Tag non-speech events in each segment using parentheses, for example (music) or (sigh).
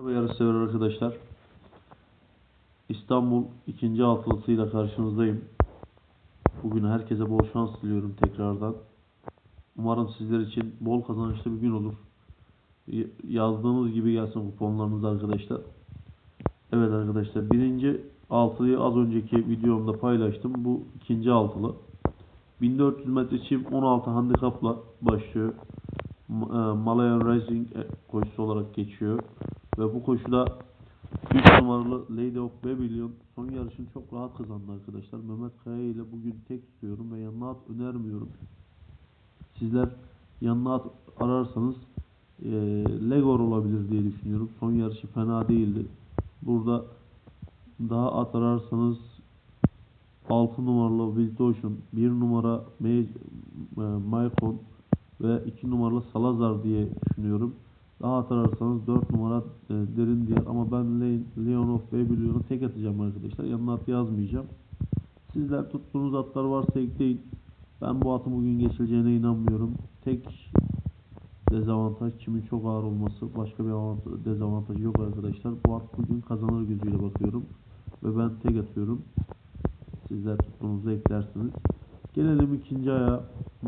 Merhaba yarışsever arkadaşlar. İstanbul ikinci altılısıyla karşınızdayım. Bugün herkese bol şans diliyorum tekrardan. Umarım sizler için bol kazançlı bir gün olur. Yazdığınız gibi gelsin kuponlarınız arkadaşlar. Evet arkadaşlar birinci altılıyı az önceki videomda paylaştım. Bu ikinci altılı. 1400 metre çim 16 handikapla başlıyor. E, Malayan Rising e, koşusu olarak geçiyor. Ve bu koşuda 3 numaralı Lady of Babylon son yarışını çok rahat kazandı arkadaşlar. Mehmet Kaya ile bugün tek tutuyorum ve yanına at önermiyorum. Sizler yanına at ararsanız e, Legor olabilir diye düşünüyorum. Son yarışı fena değildi. Burada daha at ararsanız 6 numaralı Wild Ocean, 1 numara e, Maicon ve 2 numaralı Salazar diye düşünüyorum. Daha atararsanız 4 numara e, derin diğer ama ben Le- Leon of Babylon'u tek atacağım arkadaşlar. Yanına at yazmayacağım. Sizler tuttuğunuz atlar varsa ekleyin. Ben bu atın bugün geçileceğine inanmıyorum. Tek dezavantaj çimin çok ağır olması. Başka bir avantaj, dezavantajı yok arkadaşlar. Bu at bugün kazanır gözüyle bakıyorum. Ve ben tek atıyorum. Sizler tuttuğunuzu eklersiniz. Gelelim ikinci aya.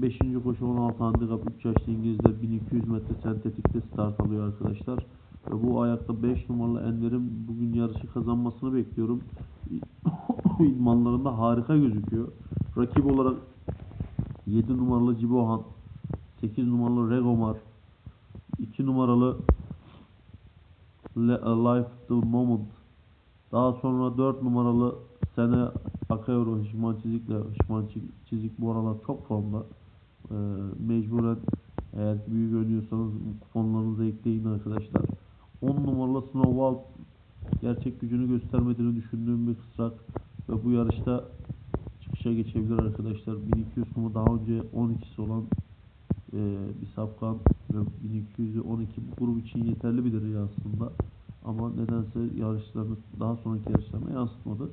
5. koşu 16 handikap 3 yaşlı İngilizler 1200 metre sentetikte start alıyor arkadaşlar. Ve bu ayakta 5 numaralı Enver'in bugün yarışı kazanmasını bekliyorum. (coughs) İdmanlarında harika gözüküyor. Rakip olarak 7 numaralı Cibohan, 8 numaralı Regomar, 2 numaralı Life the Moment, daha sonra 4 numaralı Sene Akayoro Hişman Çizik'le Hişman Çizik- bu aralar çok formda. Ee, mecburen eğer büyük oynuyorsanız kuponlarınızı ekleyin arkadaşlar. 10 numaralı Snowball gerçek gücünü göstermediğini düşündüğüm bir kısrak ve bu yarışta çıkışa geçebilir arkadaşlar. 1200 kumu daha önce 12'si olan e, bir safkan ve 1200'ü 12 bu grup için yeterli bir değer aslında. Ama nedense yarışlarını daha sonraki yarışlarına yansıtmadı.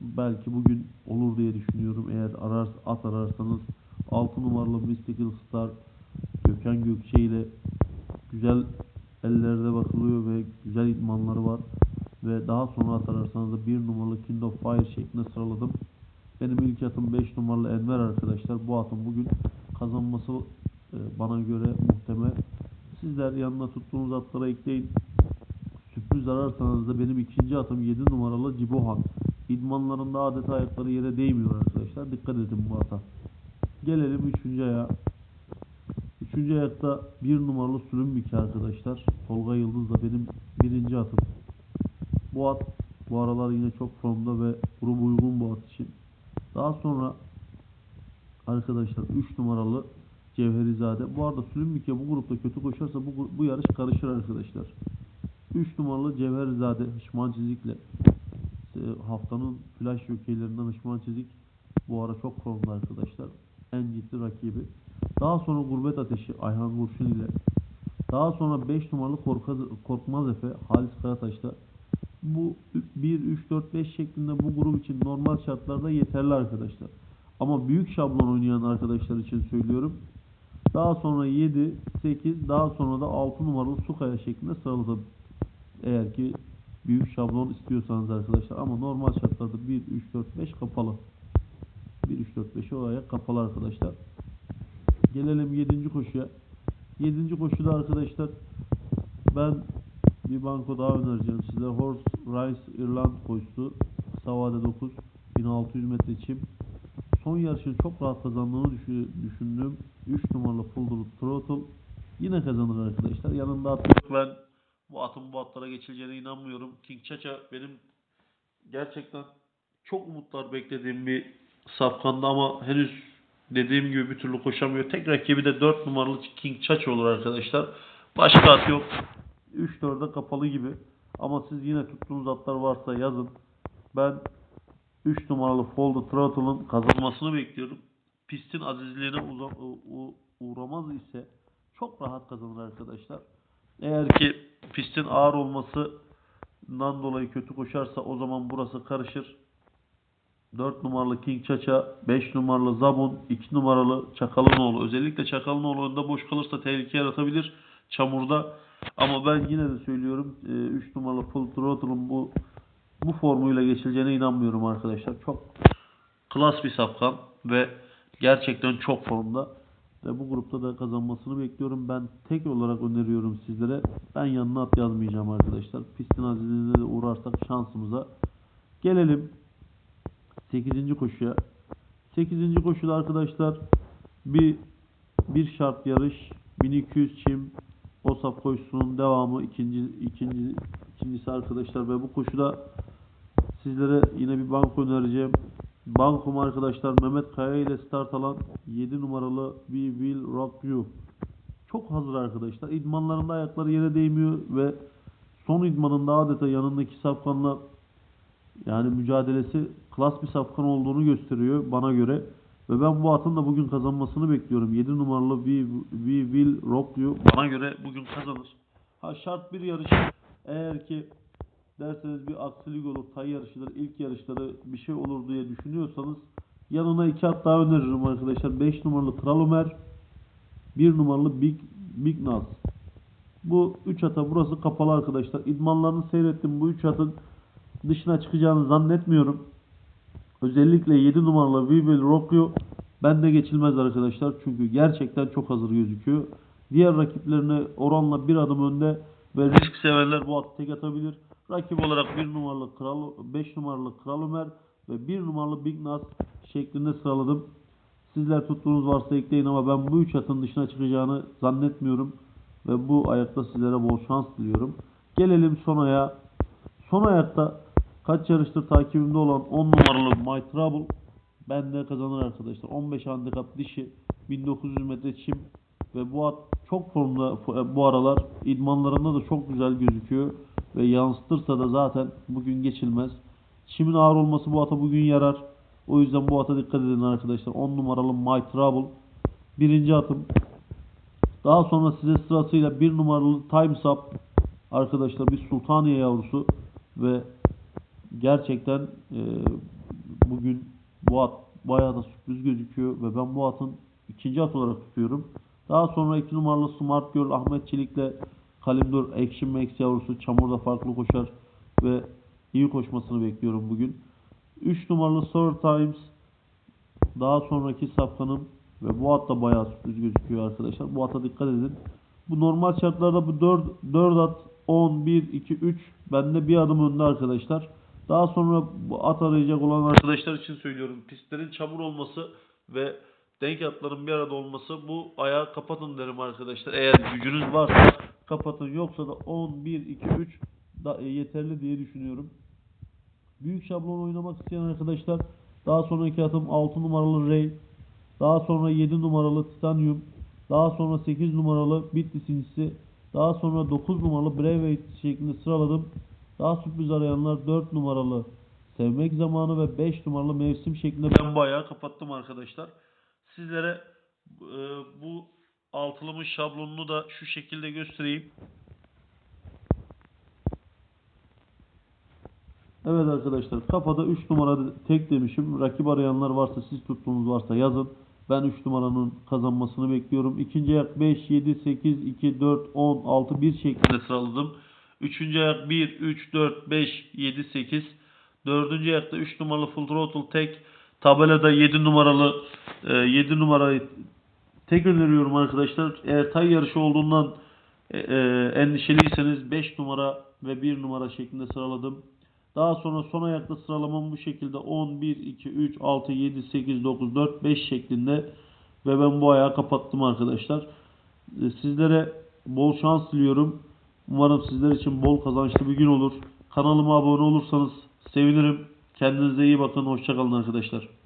Belki bugün olur diye düşünüyorum. Eğer arar, at ararsanız 6 numaralı Mystical Star Gökhan Gökçe ile güzel ellerde bakılıyor ve güzel idmanları var. Ve daha sonra at ararsanız da 1 numaralı Kind of Fire şeklinde sıraladım. Benim ilk atım 5 numaralı Enver arkadaşlar. Bu atın bugün kazanması e, bana göre muhtemel. Sizler yanına tuttuğunuz atlara ekleyin. Sürpriz ararsanız da benim ikinci atım 7 numaralı Cibohan. İdmanlarında adeta ayakları yere değmiyor arkadaşlar. Dikkat edin bu ata. Gelelim 3. aya. 3. ayakta 1 numaralı Sürümbiki arkadaşlar. Tolga Yıldız da benim birinci atım. Bu at bu aralar yine çok formda ve grubu uygun bu at için. Daha sonra arkadaşlar 3 numaralı Cevherizade. Bu arada Sülümbike bu grupta kötü koşarsa bu, bu yarış karışır arkadaşlar. 3 numaralı Cevherizade Hışman Çizik'le haftanın flash jokeylerinden Hışman Çizik bu ara çok formda arkadaşlar. En ciddi rakibi. Daha sonra Gurbet Ateşi Ayhan Kurşun ile daha sonra 5 numaralı Korkaz, Korkmaz Efe Halis Karataş'ta bu 1, 3, 4, 5 şeklinde bu grup için normal şartlarda yeterli arkadaşlar. Ama büyük şablon oynayan arkadaşlar için söylüyorum. Daha sonra 7, 8, daha sonra da 6 numaralı Sukaya şeklinde sıraladım. Eğer ki büyük şablon istiyorsanız arkadaşlar ama normal şartlarda 1, 3, 4, 5 kapalı. 1, 3, 4, 5 oraya kapalı arkadaşlar. Gelelim 7. koşuya. 7. koşuda arkadaşlar ben bir banko daha önereceğim size. Horse Rice İrland koşusu. Kısa vade 9. 1600 metre çim. Son yarışın çok rahat kazandığını düşü- düşündüğüm 3 numaralı Full Throttle yine kazanır arkadaşlar. Yanında at yok. Ben bu atın bu atlara geçileceğine inanmıyorum. King Chacha benim gerçekten çok umutlar beklediğim bir safkanda ama henüz dediğim gibi bir türlü koşamıyor. Tek rakibi de 4 numaralı King Chacha olur arkadaşlar. Başka at yok. 3-4'e kapalı gibi. Ama siz yine tuttuğunuz atlar varsa yazın. Ben 3 numaralı Fold Throttle'ın kazanmasını bekliyorum. Pistin azizliğine uğramaz ise çok rahat kazanır arkadaşlar. Eğer ki pistin ağır olmasından dolayı kötü koşarsa o zaman burası karışır. 4 numaralı King Chacha, 5 numaralı Zabun, 2 numaralı Çakalınoğlu. Özellikle Çakalınoğlu önde boş kalırsa tehlike yaratabilir. Çamurda Ama ben yine de söylüyorum 3 numaralı Full Throttle'ın bu bu formuyla geçileceğine inanmıyorum arkadaşlar. Çok klas bir safkan ve gerçekten çok formda. Ve bu grupta da kazanmasını bekliyorum. Ben tek olarak öneriyorum sizlere. Ben yanına at yazmayacağım arkadaşlar. Pistin azizliğine de uğrarsak şansımıza. Gelelim 8. koşuya. 8. koşuda arkadaşlar bir bir şart yarış 1200 çim OSAP koşusunun devamı ikinci ikinci ikincisi arkadaşlar ve bu koşuda sizlere yine bir banko önereceğim. Bankom arkadaşlar Mehmet Kaya ile start alan 7 numaralı We Will Rock You. Çok hazır arkadaşlar. İdmanlarında ayakları yere değmiyor ve son idmanında adeta yanındaki safkanla yani mücadelesi klas bir safkan olduğunu gösteriyor bana göre. Ve ben bu atın da bugün kazanmasını bekliyorum. 7 numaralı We, We Will Rock You bana göre bugün kazanır. Ha şart bir yarış. Eğer ki derseniz bir aksilik olur, tay yarışıdır, ilk yarışları bir şey olur diye düşünüyorsanız yanına iki at daha öneririm arkadaşlar. 5 numaralı Kral Ömer, 1 numaralı Big, Big Naz. Bu 3 ata burası kapalı arkadaşlar. İdmanlarını seyrettim. Bu 3 atın dışına çıkacağını zannetmiyorum. Özellikle 7 numaralı Rock You bende geçilmez arkadaşlar. Çünkü gerçekten çok hazır gözüküyor. Diğer rakiplerine oranla bir adım önde ve risk severler bu atı tek atabilir. Rakip olarak 1 numaralı Kral 5 numaralı Kral Ömer ve 1 numaralı Big Nas şeklinde sıraladım. Sizler tuttuğunuz varsa ekleyin ama ben bu üç atın dışına çıkacağını zannetmiyorum. Ve bu ayakta sizlere bol şans diliyorum. Gelelim son ayağa. Son ayakta kaç yarıştır takibimde olan 10 numaralı My Trouble bende kazanır arkadaşlar. 15 handikap dişi 1900 metre çim ve bu at çok formda bu aralar idmanlarında da çok güzel gözüküyor ve yansıtırsa da zaten bugün geçilmez. Çimin ağır olması bu ata bugün yarar. O yüzden bu ata dikkat edin arkadaşlar. 10 numaralı My Trouble. Birinci atım. Daha sonra size sırasıyla 1 numaralı Time's Up. Arkadaşlar bir Sultaniye yavrusu. Ve gerçekten e, bugün bu at bayağı da sürpriz gözüküyor. Ve ben bu atın ikinci at olarak tutuyorum. Daha sonra 2 numaralı Smart Girl Ahmet Çelik'le Kalimdur Action Max yavrusu çamurda farklı koşar ve iyi koşmasını bekliyorum bugün. 3 numaralı Sir Times daha sonraki safkanım ve bu at da bayağı sürpriz gözüküyor arkadaşlar. Bu ata dikkat edin. Bu normal şartlarda bu 4, 4 at 10, 1, 2, 3 bende bir adım önde arkadaşlar. Daha sonra bu at arayacak olan arkadaşlar için söylüyorum. Pistlerin çamur olması ve denk atların bir arada olması bu ayağı kapatın derim arkadaşlar. Eğer gücünüz varsa kapatın yoksa da 10, 1, 2, 3 da e, yeterli diye düşünüyorum. Büyük şablon oynamak isteyen arkadaşlar daha sonraki atım 6 numaralı Ray, daha sonra 7 numaralı Titanium, daha sonra 8 numaralı Bitlis incisi, daha sonra 9 numaralı Brave şeklinde sıraladım. Daha sürpriz arayanlar 4 numaralı Sevmek Zamanı ve 5 numaralı Mevsim şeklinde ben bayağı kapattım arkadaşlar. Sizlere e, bu altılımın şablonunu da şu şekilde göstereyim. Evet arkadaşlar kafada 3 numara tek demişim. Rakip arayanlar varsa siz tuttuğunuz varsa yazın. Ben 3 numaranın kazanmasını bekliyorum. İkinci ayak 5, 7, 8, 2, 4, 10, 6, 1 şeklinde sıraladım. Üçüncü ayak 1, 3, 4, 5, 7, 8. Dördüncü ayakta 3 numaralı full throttle tek. Tabelada 7 numaralı e, 7 numarayı tek öneriyorum arkadaşlar. Eğer tay yarışı olduğundan e, e, endişeliyseniz 5 numara ve 1 numara şeklinde sıraladım. Daha sonra son ayakta sıralamam bu şekilde 10, 1, 2, 3, 6, 7, 8, 9, 4, 5 şeklinde ve ben bu ayağı kapattım arkadaşlar. E, Sizlere bol şans diliyorum. Umarım sizler için bol kazançlı bir gün olur. Kanalıma abone olursanız sevinirim. Kendinize iyi bakın. Hoşçakalın arkadaşlar.